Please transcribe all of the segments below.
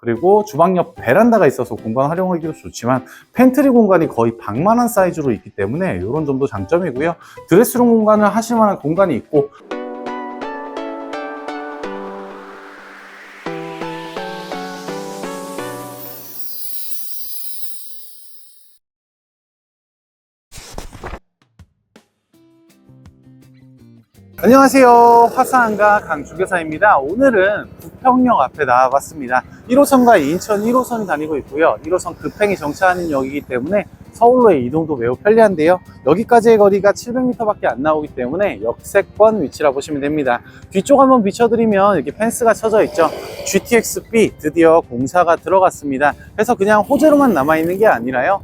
그리고 주방 옆 베란다가 있어서 공간 활용하기도 좋지만 팬트리 공간이 거의 방만한 사이즈로 있기 때문에 이런 점도 장점이고요. 드레스룸 공간을 하실 만한 공간이 있고 안녕하세요. 화사한가 강주교사입니다. 오늘은 부평역 앞에 나와봤습니다. 1호선과 인천 1호선이 다니고 있고요. 1호선 급행이 정차하는 역이기 때문에 서울로의 이동도 매우 편리한데요. 여기까지의 거리가 700m밖에 안 나오기 때문에 역세권 위치라 보시면 됩니다. 뒤쪽 한번 비춰드리면 이렇게 펜스가 쳐져 있죠. GTX-B 드디어 공사가 들어갔습니다. 그래서 그냥 호재로만 남아있는 게 아니라요.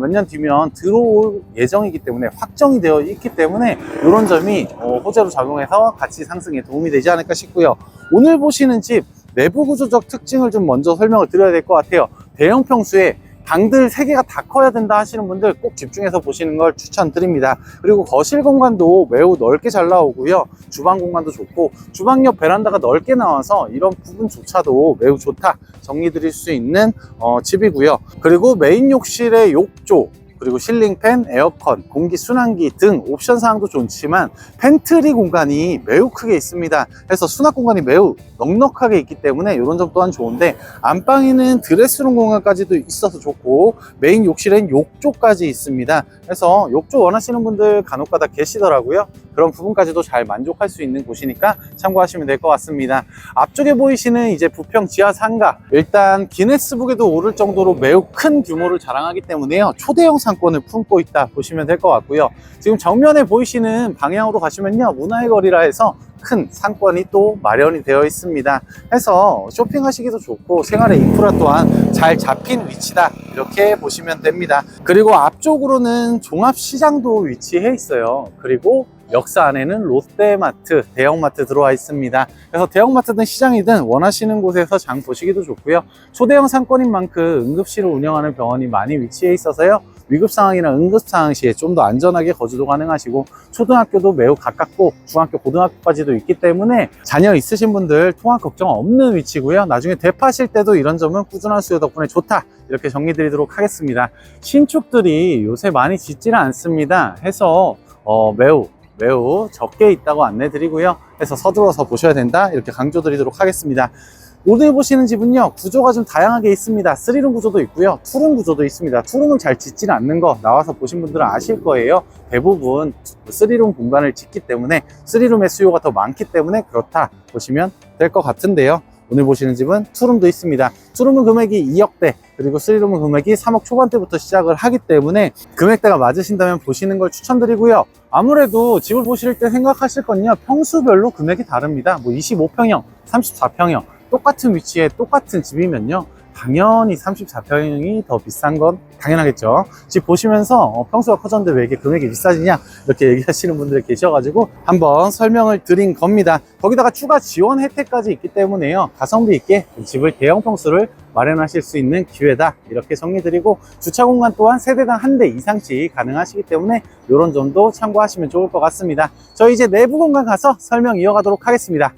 몇년 뒤면 들어올 예정이기 때문에 확정이 되어 있기 때문에 이런 점이 어, 호재로 작용해서 가치 상승에 도움이 되지 않을까 싶고요. 오늘 보시는 집 내부 구조적 특징을 좀 먼저 설명을 드려야 될 것 같아요. 대형 평수에 방들 3개가 다 커야 된다 하시는 분들 꼭 집중해서 보시는 걸 추천드립니다. 그리고 거실 공간도 매우 넓게 잘 나오고요. 주방 공간도 좋고 주방 옆 베란다가 넓게 나와서 이런 부분조차도 매우 좋다 정리 드릴 수 있는 어, 집이고요. 그리고 메인 욕실의 욕조 그리고 실링팬, 에어컨, 공기 순환기 등 옵션 사항도 좋지만 팬트리 공간이 매우 크게 있습니다. 그래서 수납 공간이 매우 넉넉하게 있기 때문에 이런 점 또한 좋은데 안방에는 드레스룸 공간까지도 있어서 좋고 메인 욕실엔 욕조까지 있습니다. 그래서 욕조 원하시는 분들 간혹가다 계시더라고요. 그런 부분까지도 잘 만족할 수 있는 곳이니까 참고하시면 될 것 같습니다. 앞쪽에 보이시는 이제 부평 지하 상가 일단 기네스북에도 오를 정도로 매우 큰 규모를 자랑하기 때문에요. 초대형 상 권을 품고 있다 보시면 될 것 같고요. 지금 정면에 보이시는 방향으로 가시면요. 문화의 거리라 해서 큰 상권이 또 마련이 되어 있습니다. 해서 쇼핑하시기도 좋고 생활의 인프라 또한 잘 잡힌 위치다 이렇게 보시면 됩니다. 그리고 앞쪽으로는 종합시장도 위치해 있어요. 그리고 역사 안에는 롯데마트, 대형마트 들어와 있습니다. 그래서 대형마트든 시장이든 원하시는 곳에서 장 보시기도 좋고요. 초대형 상권인 만큼 응급실을 운영하는 병원이 많이 위치해 있어서요. 위급 상황이나 응급 상황 시에 좀 더 안전하게 거주도 가능하시고 초등학교도 매우 가깝고 중학교, 고등학교까지도 있기 때문에 자녀 있으신 분들 통학 걱정 없는 위치고요. 나중에 대파실 때도 이런 점은 꾸준한 수요 덕분에 좋다. 이렇게 정리 드리도록 하겠습니다. 신축들이 요새 많이 짓지는 않습니다. 해서 어, 매우 매우 적게 있다고 안내 드리고요. 해서 서둘러서 보셔야 된다. 이렇게 강조 드리도록 하겠습니다. 오늘 보시는 집은요 구조가 좀 다양하게 있습니다. 3룸 구조도 있고요 2룸 구조도 있습니다. 2룸을 잘 짓지는 않는 거 나와서 보신 분들은 아실 거예요. 대부분 3룸 공간을 짓기 때문에 3룸의 수요가 더 많기 때문에 그렇다 보시면 될 것 같은데요. 오늘 보시는 집은 2룸도 있습니다. 2룸은 금액이 2억대 그리고 3룸은 금액이 3억 초반대부터 시작을 하기 때문에 금액대가 맞으신다면 보시는 걸 추천드리고요. 아무래도 집을 보실 때 생각하실 건요 평수별로 금액이 다릅니다. 뭐 25평형 34평형 똑같은 위치에 똑같은 집이면요. 당연히 34평형이 더 비싼 건 당연하겠죠. 집 보시면서 어, 평수가 커졌는데 왜 이게 금액이 비싸지냐? 이렇게 얘기하시는 분들이 계셔가지고 한번 설명을 드린 겁니다. 거기다가 추가 지원 혜택까지 있기 때문에요. 가성비 있게 집을 대형 평수를 마련하실 수 있는 기회다. 이렇게 정리드리고 주차 공간 또한 세대당 한 대 이상씩 가능하시기 때문에 이런 점도 참고하시면 좋을 것 같습니다. 저희 이제 내부 공간 가서 설명 이어가도록 하겠습니다.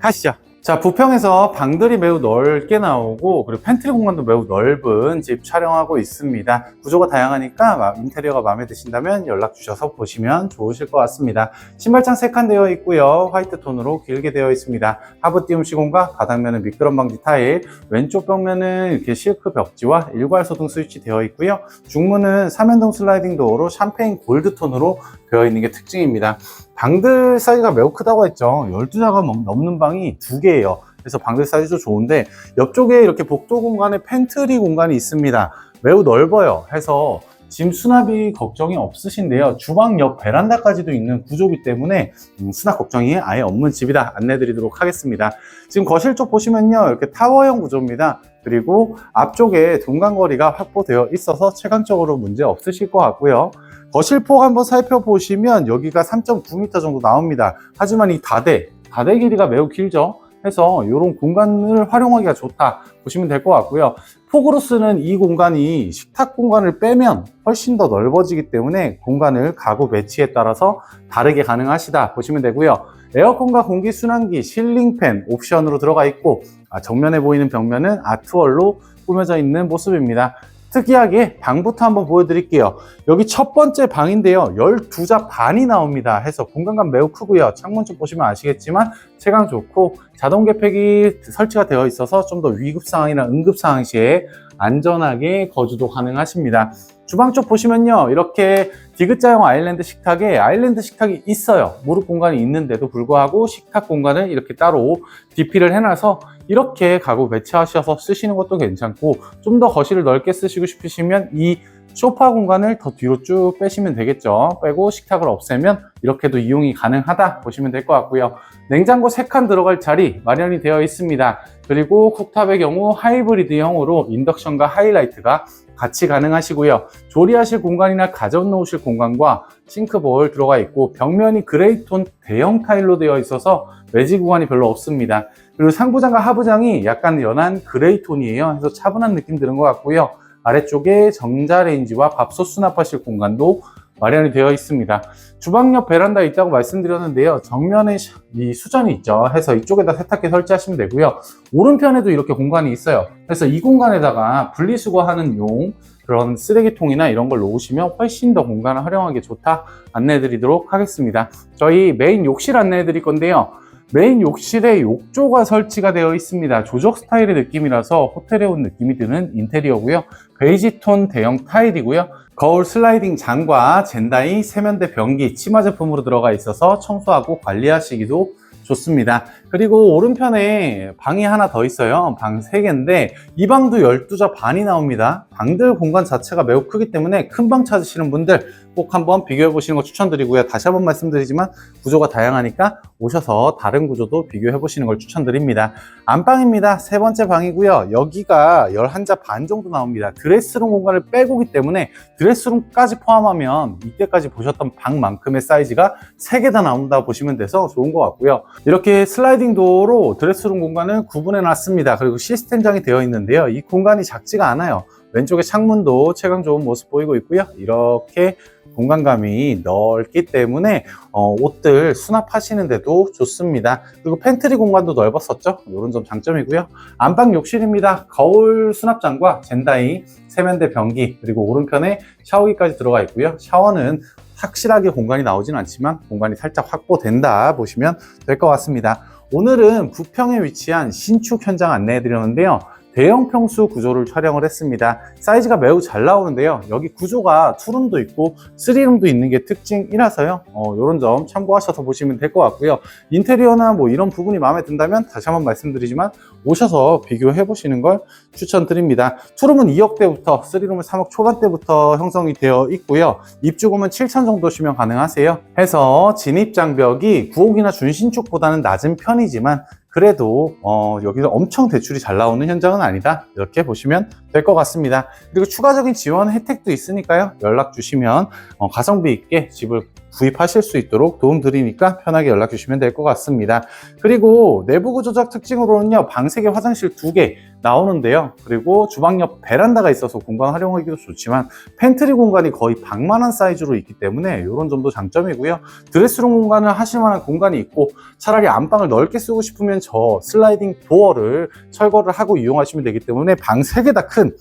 가시죠 자, 부평에서 방들이 매우 넓게 나오고 그리고 팬트리 공간도 매우 넓은 집 촬영하고 있습니다. 구조가 다양하니까 마- 인테리어가 마음에 드신다면 연락 주셔서 보시면 좋으실 것 같습니다. 신발장 세칸 되어 있고요. 화이트 톤으로 길게 되어 있습니다. 하부 띄움 시공과 바닥면은 미끄럼 방지 타일, 왼쪽 벽면은 이렇게 실크 벽지와 일괄 소 등 스위치 되어 있고요. 중문은 삼연동 슬라이딩 도어로 샴페인 골드 톤으로 되어 있는 게 특징입니다. 방들 사이즈가 매우 크다고 했죠. 12자가 넘는 방이 두 개예요. 그래서 방들 사이즈도 좋은데 옆쪽에 이렇게 복도 공간에 팬트리 공간이 있습니다. 매우 넓어요. 해서 짐 수납이 걱정이 없으신데요. 주방 옆 베란다까지도 있는 구조기 때문에 음, 수납 걱정이 아예 없는 집이다 안내 드리도록 하겠습니다. 지금 거실 쪽 보시면요. 이렇게 타워형 구조입니다. 그리고 앞쪽에 동간거리가 확보되어 있어서 체감적으로 문제 없으실 것 같고요. 거실폭 한번 살펴보시면 여기가 3.9m 정도 나옵니다. 하지만 이 다대, 다대 길이가 매우 길죠. 해서 이런 공간을 활용하기가 좋다 보시면 될 것 같고요. 폭으로 쓰는 이 공간이 식탁 공간을 빼면 훨씬 더 넓어지기 때문에 공간을 가구 배치에 따라서 다르게 가능하시다 보시면 되고요. 에어컨과 공기순환기, 실링팬 옵션으로 들어가 있고 아, 정면에 보이는 벽면은 아트월로 꾸며져 있는 모습입니다. 특이하게 방부터 한번 보여드릴게요. 여기 첫 번째 방인데요. 12자 반이 나옵니다. 해서 공간감 매우 크고요. 창문 쪽 보시면 아시겠지만 채광 좋고 자동 개폐기 설치가 되어 있어서 좀 더 위급 상황이나 응급 상황 시에 안전하게 거주도 가능하십니다. 주방 쪽 보시면요. 이렇게 디귿자형 아일랜드 식탁에 아일랜드 식탁이 있어요. 무릎 공간이 있는데도 불구하고 식탁 공간을 이렇게 따로 DP를 해놔서 이렇게 가구 배치하셔서 쓰시는 것도 괜찮고 좀 더 거실을 넓게 쓰시고 싶으시면 이 소파 공간을 더 뒤로 쭉 빼시면 되겠죠. 빼고 식탁을 없애면 이렇게도 이용이 가능하다 보시면 될 것 같고요. 냉장고 3칸 들어갈 자리 마련이 되어 있습니다. 그리고 쿡탑의 경우 하이브리드형으로 인덕션과 하이라이트가 같이 가능하시고요. 조리하실 공간이나 가져놓으실 공간과 싱크볼 들어가 있고 벽면이 그레이톤 대형 타일로 되어 있어서 외지 구간이 별로 없습니다. 그리고 상부장과 하부장이 약간 연한 그레이톤이에요. 그래서 차분한 느낌 드는 것 같고요. 아래쪽에 정자레인지와 밥솥 수납하실 공간도 마련이 되어 있습니다. 주방 옆 베란다에 있다고 말씀드렸는데요. 정면에 샤- 이 수전이 있죠. 해서 이쪽에다 세탁기 설치하시면 되고요. 오른편에도 이렇게 공간이 있어요. 그래서 이 공간에다가 분리수거하는 용 그런 쓰레기통이나 이런 걸 놓으시면 훨씬 더 공간을 활용하기 좋다 안내해 드리도록 하겠습니다. 저희 메인 욕실 안내해 드릴 건데요. 메인 욕실에 욕조가 설치가 되어 있습니다. 조적 스타일의 느낌이라서 호텔에 온 느낌이 드는 인테리어고요. 베이지 톤 대형 타일이고요. 거울 슬라이딩 장과 젠다이 세면대 변기 치마 제품으로 들어가 있어서 청소하고 관리하시기도 좋습니다. 그리고 오른편에 방이 하나 더 있어요. 방 3개인데 이 방도 12자 반이 나옵니다. 방들 공간 자체가 매우 크기 때문에 큰 방 찾으시는 분들 꼭 한번 비교해 보시는 거 추천드리고요. 다시 한번 말씀드리지만 구조가 다양하니까 오셔서 다른 구조도 비교해 보시는 걸 추천드립니다. 안방입니다. 세 번째 방이고요. 여기가 11자 반 정도 나옵니다. 드레스룸 공간을 빼고기 때문에 드레스룸까지 포함하면 이때까지 보셨던 방만큼의 사이즈가 3개 다 나온다 보시면 돼서 좋은 것 같고요. 이렇게 슬라이딩 도어로 드레스룸 공간을 구분해 놨습니다. 그리고 시스템장이 되어 있는데요. 이 공간이 작지가 않아요. 왼쪽에 창문도 채광 좋은 모습 보이고 있고요. 이렇게 공간감이 넓기 때문에 어, 옷들 수납하시는데도 좋습니다. 그리고 팬트리 공간도 넓었었죠. 이런 점 장점이고요. 안방 욕실입니다. 거울 수납장과 젠다이, 세면대 변기, 그리고 오른편에 샤워기까지 들어가 있고요. 샤워는 확실하게 공간이 나오진 않지만 공간이 살짝 확보된다 보시면 될 것 같습니다. 오늘은 부평에 위치한 신축 현장 안내해 드렸는데요. 대형 평수 구조를 촬영을 했습니다. 사이즈가 매우 잘 나오는데요. 여기 구조가 투룸도 있고 쓰리룸도 있는 게 특징이라서요. 어, 이런 점 참고하셔서 보시면 될 것 같고요. 인테리어나 뭐 이런 부분이 마음에 든다면 다시 한번 말씀드리지만 오셔서 비교해 보시는 걸 추천드립니다. 투룸은 2억대부터, 쓰리룸은 3억 초반대부터 형성이 되어 있고요. 입주금은 7천 정도시면 가능하세요. 해서 진입장벽이 9억이나 준신축보다는 낮은 편이지만 그래도 어, 여기서 엄청 대출이 잘 나오는 현장은 아니다. 이렇게 보시면 될 것 같습니다. 그리고 추가적인 지원 혜택도 있으니까요. 연락 주시면 어, 가성비 있게 집을 구입하실 수 있도록 도움 드리니까 편하게 연락 주시면 될 것 같습니다. 그리고 내부 구조적 특징으로는요 방 3개 화장실 2개 나오는데요. 그리고 주방 옆 베란다가 있어서 공간 활용하기도 좋지만 팬트리 공간이 거의 방만한 사이즈로 있기 때문에 이런 점도 장점이고요. 드레스룸 공간을 하실 만한 공간이 있고 차라리 안방을 넓게 쓰고 싶으면 저 슬라이딩 도어를 철거를 하고 이용하시면 되기 때문에 방 3개 다 큰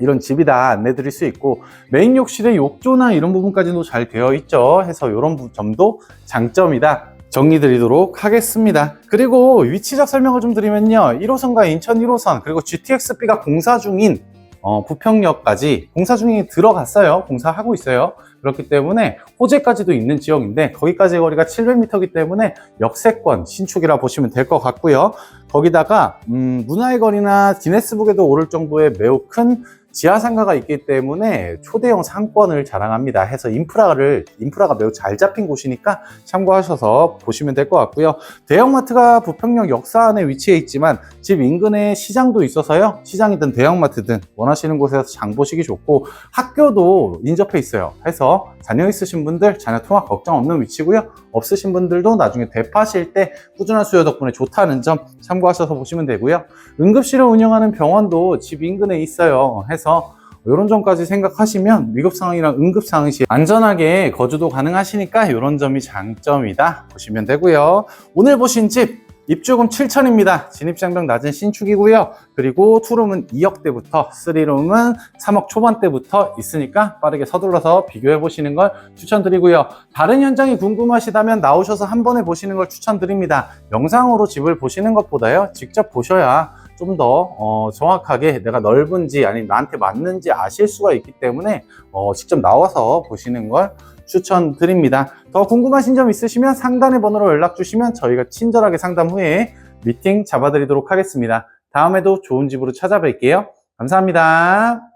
이런 집이 다 안내 드릴 수 있고 메인 욕실의 욕조나 이런 부분까지도 잘 되어 있죠. 해서 이런 부- 점도 장점이다. 정리 드리도록 하겠습니다. 그리고 위치적 설명을 좀 드리면요. 1호선과 인천 1호선 그리고 GTX-B가 공사 중인 어, 부평역까지 공사 중에 들어갔어요. 공사하고 있어요. 그렇기 때문에 호재까지도 있는 지역인데 거기까지 거리가 700m이기 때문에 역세권 신축이라 보시면 될 것 같고요. 거기다가 음, 문화의 거리나 기네스북에도 오를 정도의 매우 큰 지하 상가가 있기 때문에 초대형 상권을 자랑합니다. 해서 인프라를 인프라가 매우 잘 잡힌 곳이니까 참고하셔서 보시면 될 것 같고요. 대형마트가 부평역 역사 안에 위치해 있지만 집 인근에 시장도 있어서요. 시장이든 대형마트든 원하시는 곳에서 장 보시기 좋고 학교도 인접해 있어요. 해서 자녀 있으신 분들 자녀 통학 걱정 없는 위치고요. 없으신 분들도 나중에 대파실 때 꾸준한 수요 덕분에 좋다는 점 참고하셔서 보시면 되고요. 응급실을 운영하는 병원도 집 인근에 있어요. 해서 이런 점까지 생각하시면 위급 상황이랑 응급 상황 시 안전하게 거주도 가능하시니까 이런 점이 장점이다 보시면 되고요. 오늘 보신 집 입주금 7천입니다. 진입장벽 낮은 신축이고요. 그리고 투룸은 2억대부터, 3룸은 3억 초반대부터 있으니까 빠르게 서둘러서 비교해 보시는 걸 추천드리고요. 다른 현장이 궁금하시다면 나오셔서 한 번에 보시는 걸 추천드립니다. 영상으로 집을 보시는 것보다요. 직접 보셔야 좀더 어, 정확하게 내가 넓은지 아니면 나한테 맞는지 아실 수가 있기 때문에 어, 직접 나와서 보시는 걸 추천드립니다. 더 궁금하신 점 있으시면 상단의 번호로 연락 주시면 저희가 친절하게 상담 후에 미팅 잡아드리도록 하겠습니다. 다음에도 좋은 집으로 찾아뵐게요. 감사합니다.